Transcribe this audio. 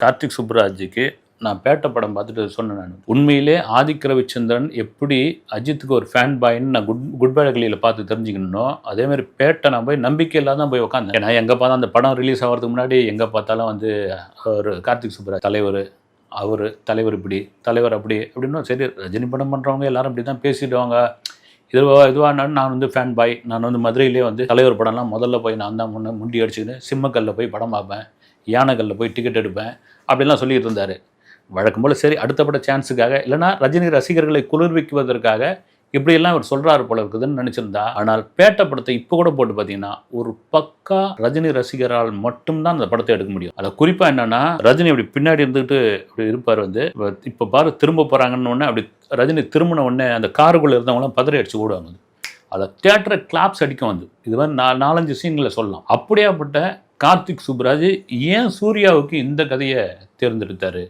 கார்த்திக் சுப்ராஜுக்கு நான் பேட்ட படம் பார்த்துட்டு சொன்னேன் நான். உண்மையிலே ஆதிக்க ரவிச்சந்திரன் எப்படி அஜித்துக்கு ஒரு ஃபேன் பாயின்னு நான் குட் குட் பேடகளியில் பார்த்து தெரிஞ்சுக்கணும் அதேமாதிரி பேட்டை நான் போய் நம்பிக்கை இல்லாத போய் உட்காந்தேன் ஏன்னா எங்கே பார்த்தா அந்த படம் ரிலீஸ் ஆகிறதுக்கு முன்னாடி எங்கே பார்த்தாலும் வந்து ஒரு கார்த்திக் சுப்ராஜ் தலைவர் அவர் தலைவர் இப்படி தலைவர் அப்படி அப்படின்னா சரி ரஜினி படம் பண்ணுறவங்க எல்லாரும் இப்படி தான் பேசிடுவாங்க. இதுவா இதுவானாலும் நான் வந்து ஃபேன் பாய் நான் வந்து மதுரையிலே வந்து தலைவர் படம்லாம் முதல்ல போய் நான் தான் முன்ன முண்டி அடிச்சுக்கின்னு சிம்மக்கல்ல போய் படம் பார்ப்பேன். யானைகளில் போய் டிக்கெட் எடுப்பேன் அப்படிலாம் சொல்லிட்டு இருந்தார். வழக்கம் போல் சரி அடுத்த பட சான்ஸுக்காக இல்லைனா ரஜினி ரசிகர்களை குளிர்விக்குவதற்காக இப்படியெல்லாம் அவர் சொல்கிறாரு போல இருக்குதுன்னு நினச்சிருந்தா ஆனால் பேட்ட படத்தை இப்போ கூட போட்டு பார்த்தீங்கன்னா ஒரு பக்கா ரஜினி ரசிகரால் மட்டும்தான் அந்த படத்தை எடுக்க முடியும். அதில் குறிப்பாக என்னென்னா ரஜினி அப்படி பின்னாடி இருந்துட்டு அப்படி இருப்பார் வந்து இப்போ பாரு திரும்ப போகிறாங்கன்னு உடனே அப்படி ரஜினி திரும்பின உடனே அந்த காருக்குள்ளே இருந்தவங்களாம் பதறி அடிச்சு ஓடுவாங்க அதில் தேட்டரை கிளாப்ஸ் அடிக்கும் வந்து இது மாதிரி நா நாலஞ்சு சீன்களை சொல்லலாம். அப்படியாப்பட்ட கார்த்திக் சுப்ராஜ் ஏன் சூர்யாவுக்கு இந்த கதையை தேர்ந்தெடுத்தார்?